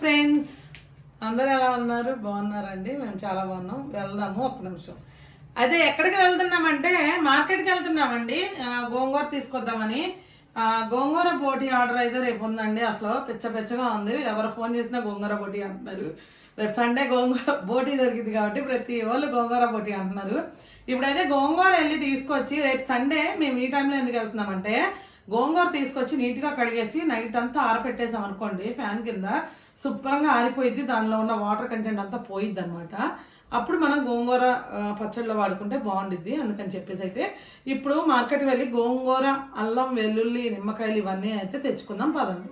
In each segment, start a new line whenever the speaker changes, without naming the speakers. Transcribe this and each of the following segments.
Friends. అందరూ ఎలా ఉన్నారు? బాగున్నారండి. మేము చాలా బాగున్నాం. వెళ్దాము ఒక్క నిమిషం. అదే ఎక్కడికి వెళ్తున్నామంటే మార్కెట్కి వెళ్తున్నామండి. గోంగూర తీసుకొద్దామని. గోంగూర పోటీ ఆర్డర్ అయితే రేపు ఉందండి. అసలు పిచ్చ పిచ్చగా ఉంది. ఎవరు ఫోన్ చేసినా గోంగూర పోటీ అంటున్నారు. రేపు సండే గోంగూర బోటీ దొరికింది కాబట్టి ప్రతి వాళ్ళు గోంగూర పోటీ అంటున్నారు. ఇప్పుడైతే గోంగూర వెళ్ళి తీసుకొచ్చి రేపు సండే మేము ఈ టైంలో ఎందుకు వెళ్తున్నామంటే గోంగూర తీసుకొచ్చి నీట్గా కడిగేసి నైట్ అంతా ఆరపెట్టేసాం అనుకోండి ఫ్యాన్ కింద. శుభ్రంగా ఆరిపోయిద్ది దానిలో ఉన్న వాటర్ కంటెంట్ అంతా పోయిద్ది అనమాట అప్పుడు మనం గోంగూర పచ్చళ్ళు పచ్చళ్ళలో వాడుకుంటే బాగుండిద్ది అందుకని చెప్పేసి అయితే ఇప్పుడు మార్కెట్కి వెళ్ళి గోంగూర అల్లం వెల్లుల్లి నిమ్మకాయలు ఇవన్నీ అయితే తెచ్చుకుందాం పదండి.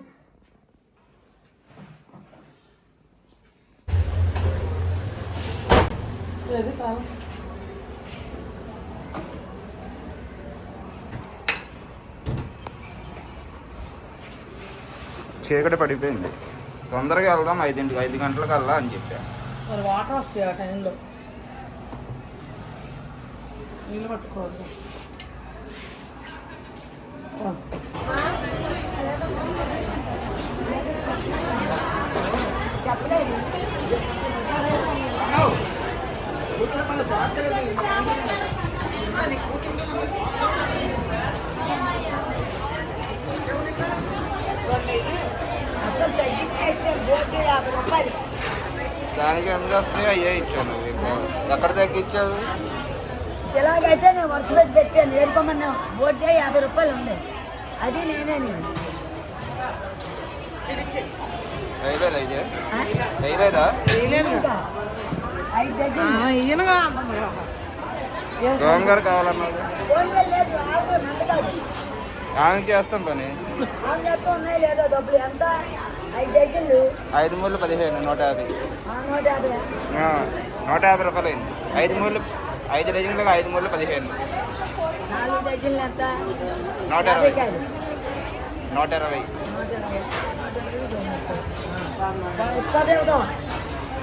చీకటి పడిపోయింది. తొందరగా వెళ్దాం ఐదింటికి ఐదు గంటలకల్లా అని చెప్పా.
మరి వాటర్ వస్తాయి ఆ టైంలో. నీళ్ళు పట్టుకోవద్దు ఆ.
అసలు తగ్గించి ఇచ్చారు బోర్డు యాభై రూపాయలు
వస్తాయి అయ్యే ఇచ్చాను ఇంకా ఎక్కడ తగ్గించావు
ఇలాగైతే నేను వర్క్ పెట్టి పెట్టాను ఏడుకోమన్నా బోర్డే యాభై రూపాయలు ఉంది అది నేనే నేను.
వేయలేదా అయితే
ఆ?
వేయలేదా
ఇంకా ఐదు డజన్
ఆ, ఈయనగా అంటుంది కదా.
గోంగూర కావాలన్నది
ఫోన్లో లేదు ఆగు నంద కాదు.
ఆమె చేస్తాం పని
ఐదు
మూడు పదిహేను నూట యాభై.
నూట యాభై.
రూపాయలు అయింది. ఐదు మూడు ఐదు డజన్లకు ఐదు మూడు పదిహేను. నూట ఇరవై. నూట ఇరవై.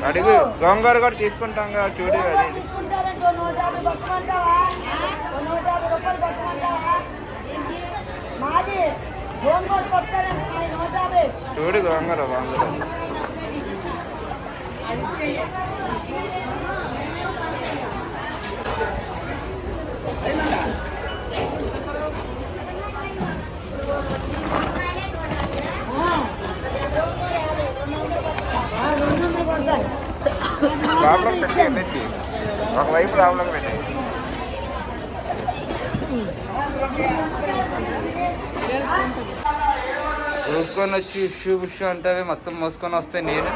అడుగు. గోంగూర కూడా తీసుకుంటాం కదా చూడు అది. చూడు గోంగూర గోంగూర.
ప్రాబ్లం రెండు ఎత్తి ఒక
లోపల ప్రాబ్లం ఎన్నెత్తి ఒకవైపు చూసుకొని వచ్చి షూ బుష్ అంటే మొత్తం మోసుకొని వస్తే నేను?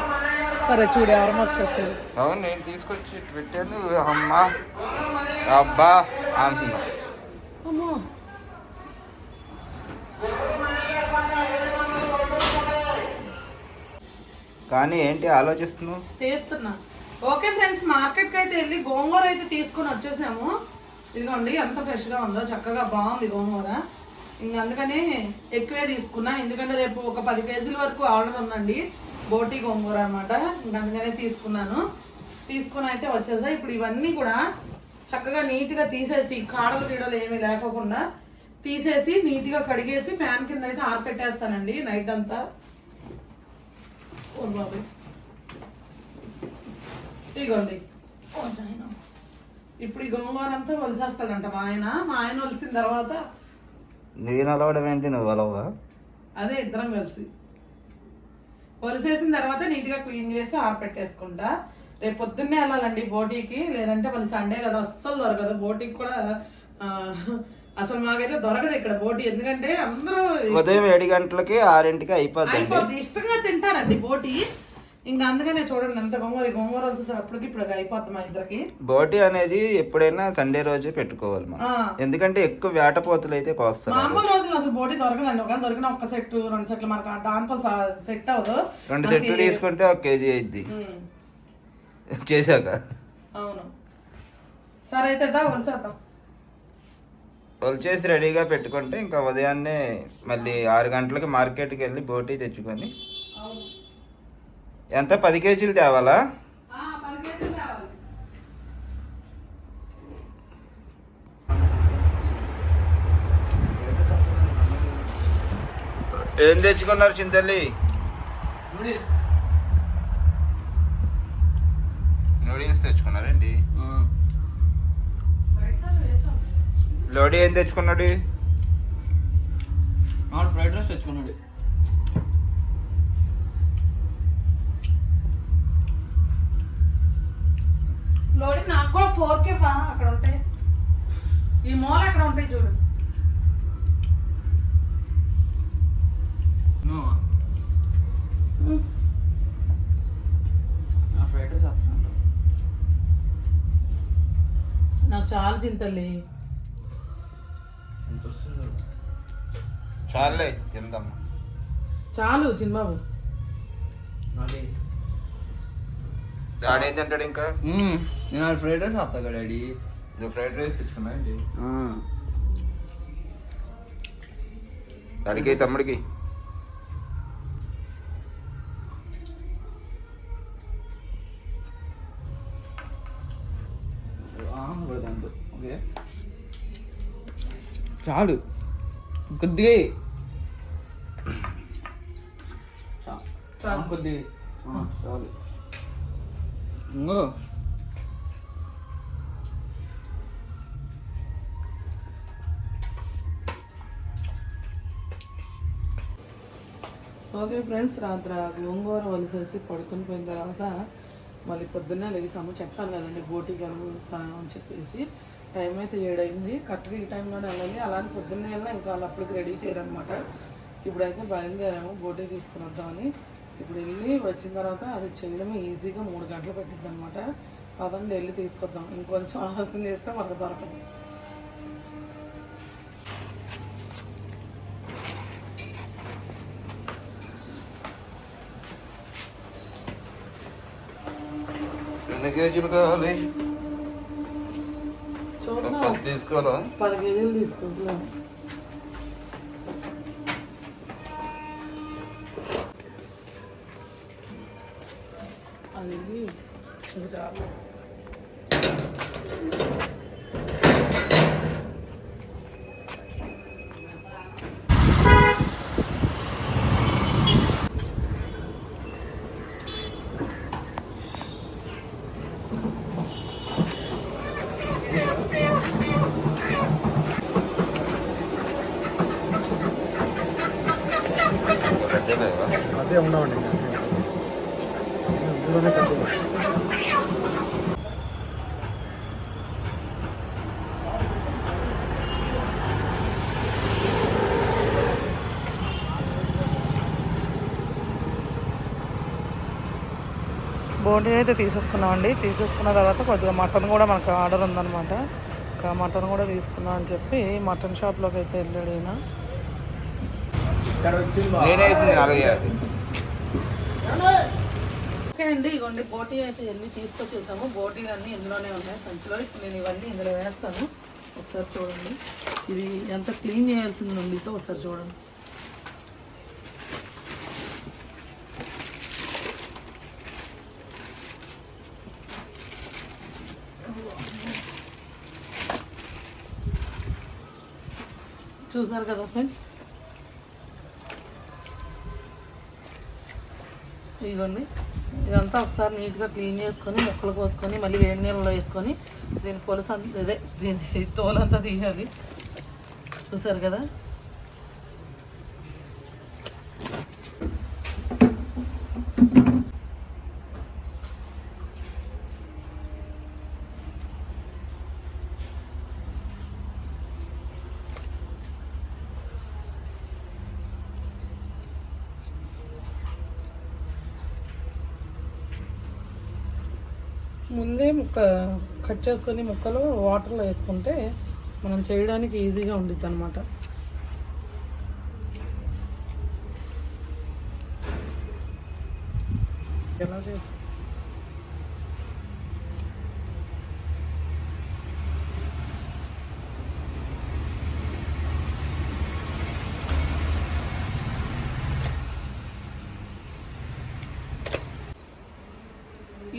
సరే చూడు ఎవరు మోసుకొచ్చారు?
అవును నేను తీసుకొచ్చి పెట్టాను. అమ్మా అబ్బా అంటున్నా.
అమ్మో.
కానీ ఏంటి ఆలోచిస్తున్నావు?
తీస్తున్నా. ఓకే ఫ్రెండ్స్ మార్కెట్కి అయితే వెళ్ళి గోంగూర అయితే తీసుకొని వచ్చేసాము. ఇదిగోండి ఎంత ఫ్రెష్గా ఉందో చక్కగా బాగుంది గోంగూర. ఇంక అందుకని ఎక్కువే తీసుకున్నా. ఎందుకంటే రేపు ఒక పది కేజీల వరకు ఆర్డర్ ఉందండి. బోటి గోంగూర అనమాట అందుకనే తీసుకున్నాను. తీసుకుని అయితే వచ్చేసా. ఇప్పుడు ఇవన్నీ కూడా చక్కగా నీట్గా తీసేసి కాడలు తీడలు ఏమీ లేకోకుండా తీసేసి నీట్గా కడిగేసి ఫ్యాన్ కింద అయితే ఆరపెట్టేస్తానండి నైట్ అంతా. ఓ బాబోయ్. ఇగోండి. ఇప్పుడు ఈ గోంగూర అంతా వలిసేస్తాడంట మా ఆయన. మా ఆయన వలిసిన తర్వాత
నేను అలవడం ఏంటి? నువ్వు అలవా
అదే ఇద్దరం కలిసి. వలిసేసిన తర్వాత నీట్గా క్లీన్ చేసి ఆరపెట్టేసుకుంటా. రేపు పొద్దున్నే వెళ్ళాలండి బోటీకి. లేదంటే మళ్ళీ సండే కదా అస్సలు దొరకదు. బోటీకి కూడా అసలు మాకైతే దొరకదు ఇక్కడ బోటీ. ఎందుకంటే అందరూ
ఉదయం ఏడు గంటలకి ఆరింటికి
అయిపోద్ది. ఇష్టంగా తింటారండి బోటీ. ఇంకా అందుకనే చూడండి ఎంత గోంగూర గోంగూర వచ్చేసప్పటికి ఇప్పుడు అయిపోద్ది మా ఇద్దరికి.
బోటి అనేది ఎప్పుడైనా సండే రోజే పెట్టుకోవాలి మనం. ఎందుకంటే ఎక్కువ వేటపోతులు అయితే కోస్తారు
మామూలు రోజులు అసలు బోటీ దొరకదండి. ఒక దొరికిన ఒక్క సెట్ రెండు సెట్లు మనకు దాంతో సెట్ అవ్వదు.
రెండు సెట్లు తీసుకుంటే ఒక కేజీ అయిద్ది.
ఉమ్,
చేశాక.
అవును. సరే అయితే దా వలిసేద్దాం.
వచ్చేసి రెడీగా పెట్టుకుంటే ఇంకా ఉదయాన్నే మళ్ళీ ఆరు గంటలకి మార్కెట్కి వెళ్ళి బోటీ తెచ్చుకొని ఎంత? పది కేజీలు తేవాలా? ఏం తెచ్చుకున్నారు చింతల్లి? నూడిల్స్. తెచ్చుకున్నారండి లోడీ ఏం తెచ్చుకున్నాడు?
ఫ్రైడ్ రైస్ తెచ్చుకున్నాడు.
లోడింగ్ నాకు కూడా ఫోర్ కే బా అక్కడ ఉంటాయి ఈ మూల అక్కడ ఉంటాయి చూడు. నాకు చాలా
వస్తుంది
చాలే తిందాం.
చాలు చిన్నబాబు.
నాది
డాడీ ఏం తింటాడు ఇంకా
నేను ఆడు ఫ్రైడ్ రైస్ వస్తా డాడీ.
నువ్వు ఫ్రైడ్ రైస్ తెచ్చుకున్నాయండి
ఆ.
డాడీకి తమ్ముడికి.
ఓకే. చాలు. కొద్దిగా కొద్దిగా ఆ, చాలు. ఇంకో
ఓకే ఫ్రెండ్స్ రాత్రి గోంగూర వలిసేసి పడుకుని పోయిన తర్వాత మళ్ళీ పొద్దున్నే లేసాము. చెప్పాను కదండి బోటి కలుగుతాను అని చెప్పేసి. టైం అయితే ఏడైంది. కరెక్ట్గా ఈ టైంలోనే వెళ్ళాలి. అలానే పొద్దున్నే వెళ్ళినా ఇంకా వాళ్ళు అప్పటికి రెడీ చేయరనమాట ఇప్పుడైతే బయలుదేరాము బోటీ తీసుకుని వద్దామని. ఇప్పుడు వెళ్ళి వచ్చిన తర్వాత అది చేయడమే ఈజీగా మూడు గంటలు పెట్టింది అనమాట పదండి వెళ్ళి తీసుకొద్దాం. ఇంకొంచెం ఆలస్యం చేస్తే మనకు దొరకదు.
ఎన్ని కేజీలు కావాలి? పది తీసుకోవాలా?
పది కేజీలు తీసుకుంటున్నాం అదే
ఉన్నామండి ఇందులోనే కట్టాము.
బోటి అయితే తీసేసుకున్నామండి. తీసేసుకున్న తర్వాత కొద్దిగా మటన్ కూడా మనకు ఆర్డర్ ఉందన్నమాట. ఇంకా మటన్ కూడా తీసుకుందాం అని చెప్పి మటన్ షాప్లోకి అయితే వెళ్ళాడు ఈయన
నేనే వేసింది నాలుగు యాభై
ఓకే అండి ఇగోండి బోటీ అయితే వెళ్ళి తీసుకొచ్చేసాము బోటీలు అన్నీ ఇందులోనే ఉన్నాయి సంచిలో ఇప్పుడు నేను ఇవన్నీ ఇందులో వేస్తాను. ఒకసారి చూడండి. ఇది ఎంత క్లీన్ చేయాల్సింది ఉండితో ఒకసారి చూడండి. చూసారు కదా ఫ్రెండ్స్? ఇదిగోండి ఇదంతా ఒకసారి నీట్గా క్లీన్ చేసుకొని ముక్కలు కోసుకొని మళ్ళీ వేడి నీళ్ళలో వేసుకొని దీని పొలుసు అంత ఇదే దీని తోలంతా తీయాలి. చూసారు కదా ముందే ముక్క కట్ చేసుకొని ముక్కలు వాటర్లో వేసుకుంటే మనం చేయడానికి ఈజీగా ఉండిద్ది అనమాట ఎలా చేస్తాం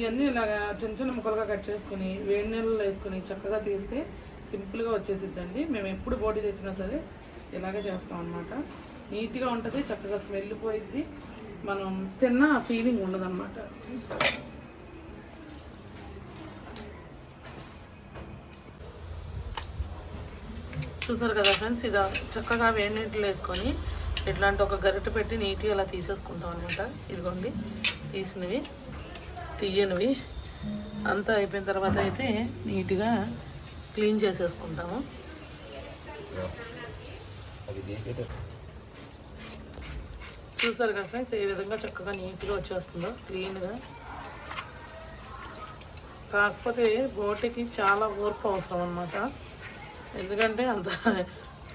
ఇవన్నీ ఇలాగా చిన్న చిన్న ముక్కలుగా కట్ చేసుకుని వేడి నీళ్ళలో వేసుకుని చక్కగా తీస్తే సింపుల్గా వచ్చేసిద్దండి. మేము ఎప్పుడు బోటి తెచ్చినా సరే ఇలాగే చేస్తాం అనమాట నీట్గా ఉంటుంది చక్కగా స్మెల్ పోయిద్ది. మనం తిన్న ఫీలింగ్ ఉండదన్నమాట. చూసారు కదా ఫ్రెండ్స్ ఇది చక్కగా వేడి నీటిలో వేసుకొని ఇట్లాంటి ఒక గరిట పెట్టి నీట్గా ఇలా తీసేసుకుంటాం అనమాట ఇదిగోండి తీసినవి. తీయనివి. అంతా అయిపోయిన తర్వాత అయితే నీట్గా క్లీన్ చేసేసుకుంటాము. చూసారు కదా ఫ్రెండ్స్ ఏ విధంగా చక్కగా నీట్గా వచ్చేస్తుందో క్లీన్గా. కాకపోతే బోటికి చాలా ఓర్పు అవసరం అనమాట ఎందుకంటే అంత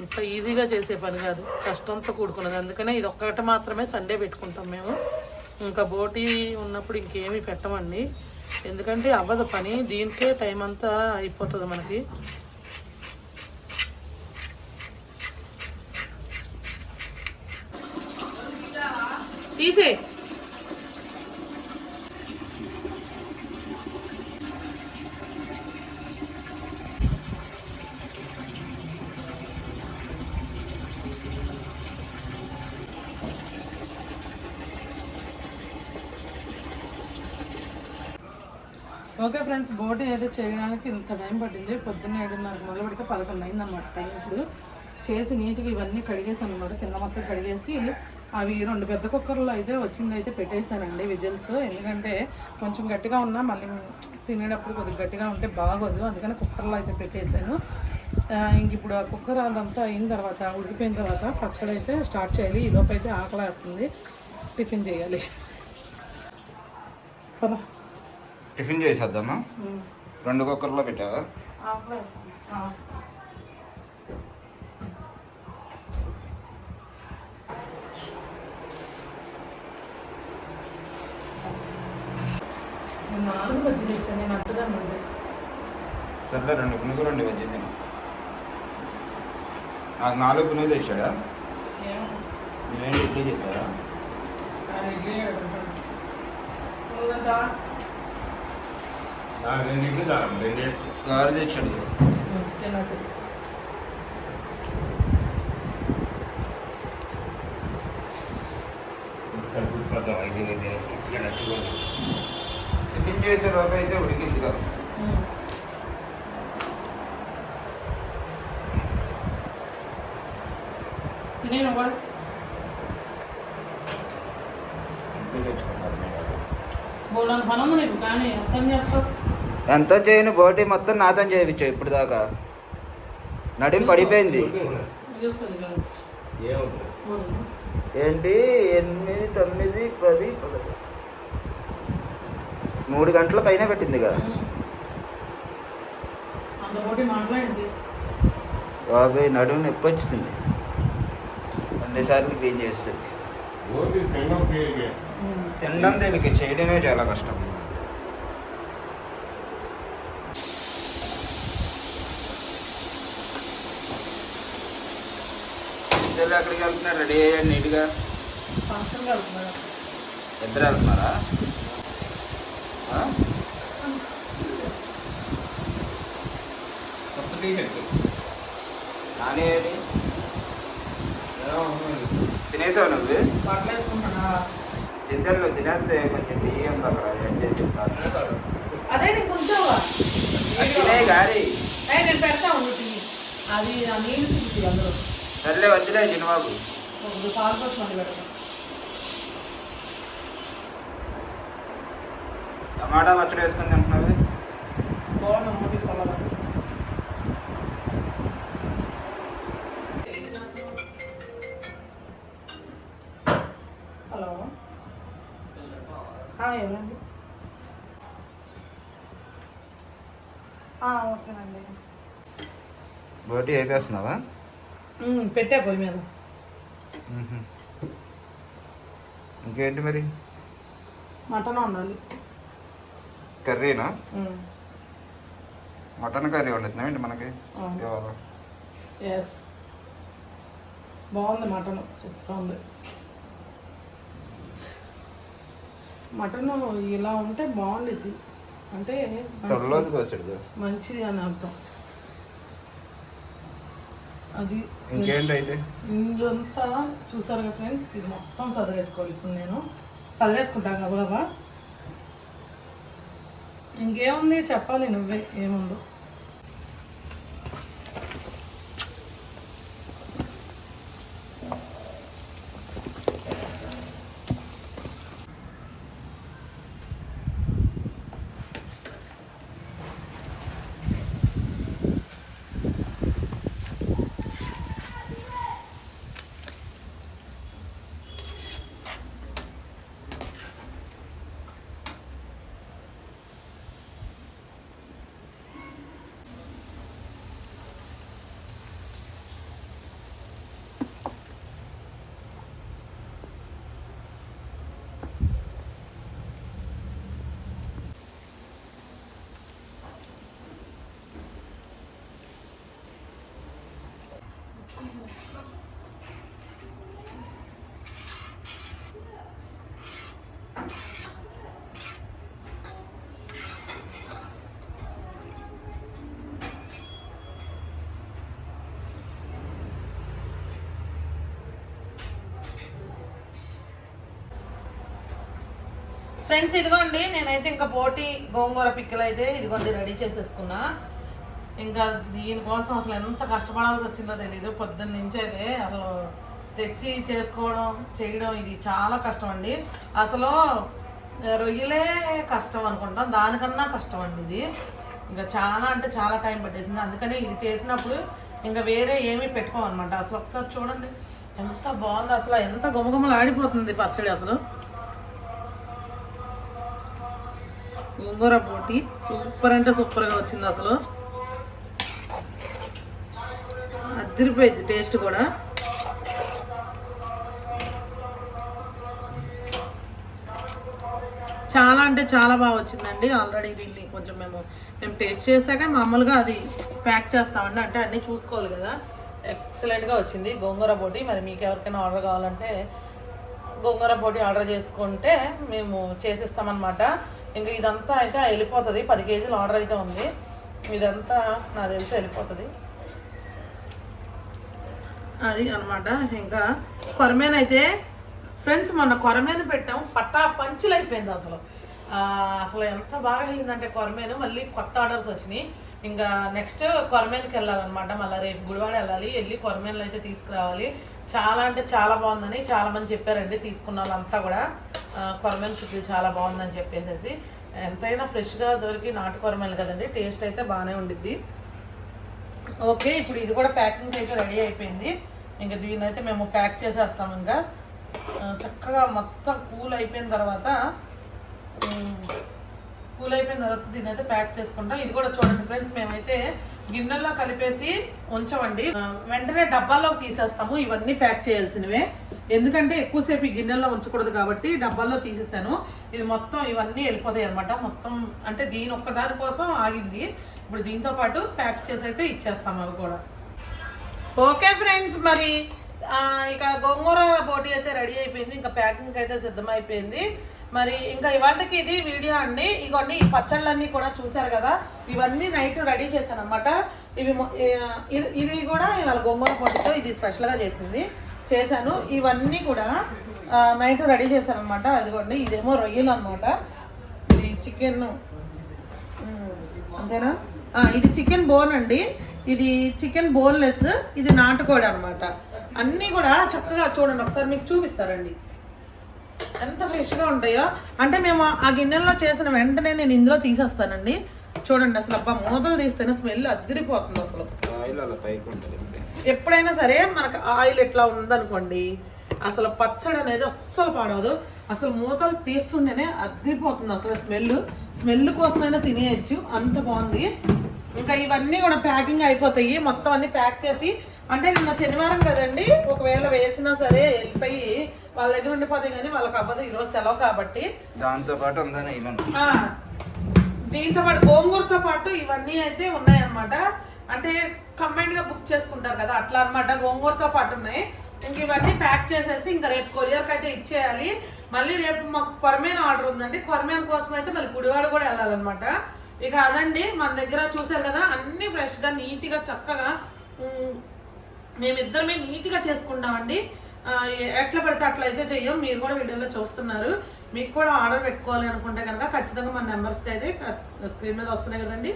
అంత ఈజీగా చేసే పని కాదు. కష్టంతో కూడుకున్నది. అందుకనే ఇది ఒక్కటి మాత్రమే సండే పెట్టుకుంటాం మేము. ఇంకా బోటి ఉన్నప్పుడు ఇంకేమీ పెట్టమండి. ఎందుకంటే అవ్వదు పని దీనికే టైం అంతా అయిపోతుంది మనకి. తీసే ఓకే ఫ్రెండ్స్ బోటి అయితే చేయడానికి ఇంత టైం పట్టింది. పొద్దున్న ఏడున్నరకు మొదలు పెడితే పదకొండు అయింది అనమాట టైం ఇప్పుడు. చేసి నీట్గా ఇవన్నీ కడిగేసి అనమాట కింద మొత్తం కడిగేసి అవి రెండు పెద్ద కుక్కర్లో అయితే వచ్చింది అయితే పెట్టేశానండి విజిల్స్. ఎందుకంటే కొంచెం గట్టిగా ఉన్నా మళ్ళీ తినేటప్పుడు కొద్దిగా గట్టిగా ఉంటే బాగోదు. అందుకని కుక్కర్లో అయితే పెట్టేశాను. ఇంక ఇప్పుడు ఆ కుక్కర్ అదంతా అయిన తర్వాత ఉడికిపోయిన తర్వాత పచ్చడి అయితే స్టార్ట్ చేయాలి. ఈలోపు అయితే ఆకలి వేస్తుంది టిఫిన్ చేయాలి. పదా.
టిఫిన్ చేసేద్దామా? రెండు కుక్కర్లో పెట్టావా? సర్లే రెండు పునుగు రెండు వెజ్ తిను. నాకు నాలుగు పునుగు తెచ్చాడా? ఏంటి ఇడ్లీ చేశారా?
రెండు ఇడ్లీ చాలు రెండు వేసుకో
గారు తెచ్చాడు
కలుపుకోద్దాం ఐదు ఇక్కడ
టిఫిన్ చేసే లోపు అయితే ఉడికింది కదా
తినేను కూడా
ఇడ్లీ తెచ్చుకుంటారు మీరు.
బోల్డంత పని ఉంది నీకు కానీ అర్థం చెప్తావు
ఎంత చేయను బోటి మొత్తం నాతో చేయించావు ఇప్పుడు దాకా నడిం పడిపోయింది. ఏంటి? ఎనిమిది తొమ్మిది పది పదకొండు. మూడు గంటల పైన పెట్టింది కదా. బాబాయ్ నడుము నొప్పి వచ్చింది రెండుసార్లు క్లీన్ చేస్తుంది. తినడం తేలిక. చేయడమే చాలా కష్టం. ఇద్దరు ఎక్కడికి వెళ్తున్నారు? రెడీ అయ్యాడు నీట్గా? ఇద్దరు వెళ్తున్నారా? ఆ?
కొత్త టీషర్ట్.
నాని ఏంటి? తినేసావు నువ్వు? తింటాను నువ్వు తినేస్తే కొంచెం బియ్యం అక్కడ ఏం చేసి.
అదే నీకు ఉంచావా?
గారి.
నేను పెడతా టీ. అది ఆ నీళ్ళు అందరూ
సర్లే వద్దులే చిన్నబాబు. టమాటా పచ్చడి వేసుకొని తింటున్నావు?
హలో. ఎవరండి? ఓకేనండి.
బోటి
ఉమ్, పెట్టే పోయి మీద.
ఇంకేంటి మరి?
మటన్ ఉండాలి
కర్రీనా?
ఉమ్,
మటన్ కర్రీ వండుతున్నాం ఏంటి మనకి. ఇవాళ
ఎస్ బాగుంది మటన్. సూపర్ ఉంది. మటన్ ఇలా ఉంటే బాగుండిద్ది. అంటే మంచిది అని అర్థం. అది
ఇంకేంటి అయితే
ఇందుంతా చూసారు కదా ఫ్రెండ్స్ ఇది మొత్తం చదివేసుకోవాలి ఇప్పుడు నేను చదివేసుకుంటాను గబగబా. ఇంకేముంది చెప్పాలి నువ్వే ఏముందో. ఫ్రెండ్స్ ఇదిగోండి నేనైతే ఇంకా పోటీ గోంగూర పిక్కలు అయితే ఇదిగోండి రెడీ చేసేసుకున్నా. ఇంకా దీనికోసం అసలు ఎంత కష్టపడాల్సి వచ్చిందో తెలీదు. పొద్దున్న నుంచి అయితే అసలు తెచ్చి చేసుకోవడం చేయడం ఇది చాలా కష్టం అండి. అసలు రొయ్యలే కష్టం అనుకుంటాం. దానికన్నా కష్టం అండి ఇది. ఇంకా చాలా అంటే చాలా టైం పట్టేసింది. అందుకనే ఇది చేసినప్పుడు ఇంకా వేరే ఏమీ పెట్టుకోమన్నమాట అసలు ఒకసారి చూడండి. ఎంత బాగుంది అసలు. ఎంత గుమగుమలు ఆడిపోతుంది పచ్చడి అసలు. గోంగూర పోటీ. సూపర్ అంటే సూపర్గా వచ్చింది అసలు. అదిరిపోయింది టేస్ట్ కూడా. చాలా అంటే చాలా బాగా వచ్చిందండి. ఆల్రెడీ దీన్ని కొంచెం మేము మేము టేస్ట్ చేశాక మామూలుగా అది ప్యాక్ చేస్తామండి. అంటే అన్నీ చూసుకోవాలి కదా. ఎక్సలెంట్గా వచ్చింది. గోంగూర పోటీ. మరి మీకు ఎవరికైనా ఆర్డర్ కావాలంటే గోంగూర పొడి ఆర్డర్ చేసుకుంటే మేము చేసిస్తామన్నమాట. ఇంకా ఇదంతా అయితే వెళ్ళిపోతుంది. పది కేజీలు ఆర్డర్ అయితే ఉంది. ఇదంతా నాకు తెలిసి వెళ్ళిపోతుంది. అది అనమాట ఇంకా కొరమేన అయితే ఫ్రెండ్స్ మొన్న కొరమేను పెట్టాం. ఫటా పంచులు అయిపోయింది అసలు. అసలు ఎంత బాగా వెళ్ళిందంటే కొరమేను. మళ్ళీ కొత్త ఆర్డర్స్ వచ్చినాయి. ఇంకా నెక్స్ట్ కొరమేనుకి వెళ్ళాలన్నమాట. మళ్ళీ రేపు గుడివాడ వెళ్ళాలి. వెళ్ళి కొరమేనులు అయితే తీసుకురావాలి. చాలా అంటే చాలా బాగుందని చాలామంది చెప్పారండి. తీసుకున్న వాళ్ళంతా కూడా కొరమేను చుట్టూ చాలా బాగుందని చెప్పేసేసి. ఎంతైనా ఫ్రెష్గా దొరికి నాటు కొరమేలు కదండి. టేస్ట్ అయితే బాగానే ఉండిద్ది. ఓకే ఇప్పుడు ఇది కూడా ప్యాకింగ్ అయితే రెడీ అయిపోయింది. ఇంకా దీని అయితే మేము ప్యాక్ చేసేస్తాం ఇంకా. చక్కగా మొత్తం కూల్ అయిపోయిన తర్వాత కూల్ అయిపోయిన తర్వాత దీన్ని అయితే ప్యాక్ చేసుకుంటాం. ఇది కూడా చూడండి ఫ్రెండ్స్ మేమైతే గిన్నెల్లో కలిపేసి ఉంచమండి. వెంటనే డబ్బాల్లోకి తీసేస్తాము. ఇవన్నీ ప్యాక్ చేయాల్సినవే. ఎందుకంటే ఎక్కువసేపు ఈ గిన్నెల్లో ఉంచకూడదు కాబట్టి డబ్బాల్లో తీసేసాను. ఇది మొత్తం ఇవన్నీ వెళ్ళిపోతాయి అనమాట మొత్తం అంటే దీని ఒక్కదాని కోసం ఆగింది. ఇప్పుడు దీంతో పాటు ప్యాక్ చేసి అయితే ఇచ్చేస్తాం అవి కూడా. ఓకే ఫ్రెండ్స్ మరి ఇక గోంగూర బోటి అయితే రెడీ అయిపోయింది. ఇంకా ప్యాకింగ్ అయితే సిద్ధమైపోయింది. మరి ఇంకా ఇవాళకి ఇది వీడియో అండి. ఇగోండి ఈ పచ్చళ్ళన్నీ కూడా చూసారు కదా ఇవన్నీ నైట్ రెడీ చేశాను అనమాట ఇవి ఇది ఇది కూడా ఇవాళ గోంగూర పొట్టితో ఇది స్పెషల్గా చేసింది. చేశాను. ఇవన్నీ కూడా నైట్ రెడీ చేశాను అనమాట అదిగోండి ఇదేమో రొయ్యలు అనమాట ఇది చికెన్. అంతేనా? ఇది చికెన్ బోన్ అండి. ఇది చికెన్ బోన్లెస్ ఇది నాటుకోడి అనమాట అన్నీ కూడా చక్కగా చూడండి ఒకసారి మీకు చూపిస్తారండి. ఎంత ఫ్రెష్గా ఉంటాయో. అంటే మేము ఆ గిన్నెల్లో చేసిన వెంటనే నేను ఇందులో తీసేస్తానండి. చూడండి అసలు అబ్బా మూతలు తీస్తేనే స్మెల్ అదిరిపోతుంది అసలు. ఎప్పుడైనా సరే మనకు ఆయిల్ ఎట్లా ఉందనుకోండి అసలు పచ్చడి అనేది అస్సలు పాడవదు. అసలు మూతలు తీస్తుంటేనే అద్దిపోతుంది అసలు స్మెల్ స్మెల్ కోసమైనా తినేయచ్చు. అంత బాగుంది. ఇంకా ఇవన్నీ కూడా ప్యాకింగ్ అయిపోతాయి. మొత్తం అన్ని ప్యాక్ చేసి అంటే నిన్న శనివారం కదండి ఒకవేళ వేసినా సరే వెళ్ళిపోయి వాళ్ళ దగ్గర ఉండిపోతాయి కానీ వాళ్ళకి అవ్వదు. ఈరోజు సెలవు కాబట్టి.
దాంతో పాటు
దీంతో పాటు గోంగూరతో పాటు ఇవన్నీ అయితే ఉన్నాయన్నమాట. అంటే కంబైన్డ్గా బుక్ చేసుకుంటారు కదా అట్లా అన్నమాట. గోంగూరతో పాటు ఉన్నాయి. ఇంక ఇవన్నీ ప్యాక్ చేసేసి ఇంకా రేపు కొరియర్కి అయితే ఇచ్చేయాలి. మళ్ళీ రేపు మాకు కొరమేన ఆర్డర్ ఉందండి. కొరమేన కోసం అయితే మళ్ళీ గుడివాడ కూడా వెళ్ళాలన్నమాట. ఇక అదండి మన దగ్గర చూసారు కదా అన్ని ఫ్రెష్గా నీట్గా చక్కగా మేమిద్దరమే నీట్గా చేసుకుంటామండి. ఎట్లా పడితే అట్లా అయితే చెయ్యం. మీరు కూడా వీడియోలో చూస్తున్నారు. మీకు కూడా ఆర్డర్ పెట్టుకోవాలి అనుకుంటే కనుక ఖచ్చితంగా మన నెంబర్స్కి అయితే స్క్రీన్ మీద వస్తున్నాయి కదండి.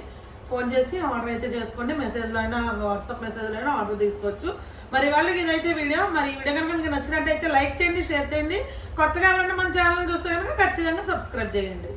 ఫోన్ చేసి ఆర్డర్ అయితే చేసుకోండి. మెసేజ్లో అయినా వాట్సాప్ మెసేజ్లో అయినా ఆర్డర్ తీసుకోవచ్చు. మరి వాళ్ళకి ఇదైతే వీడియో మరి ఈ వీడియో కనుక మీకు నచ్చినట్టయితే లైక్ చేయండి షేర్ చేయండి. కొత్తగా ఎవరైనా మన ఛానల్ చూస్తే కనుక ఖచ్చితంగా సబ్స్క్రైబ్ చేయండి.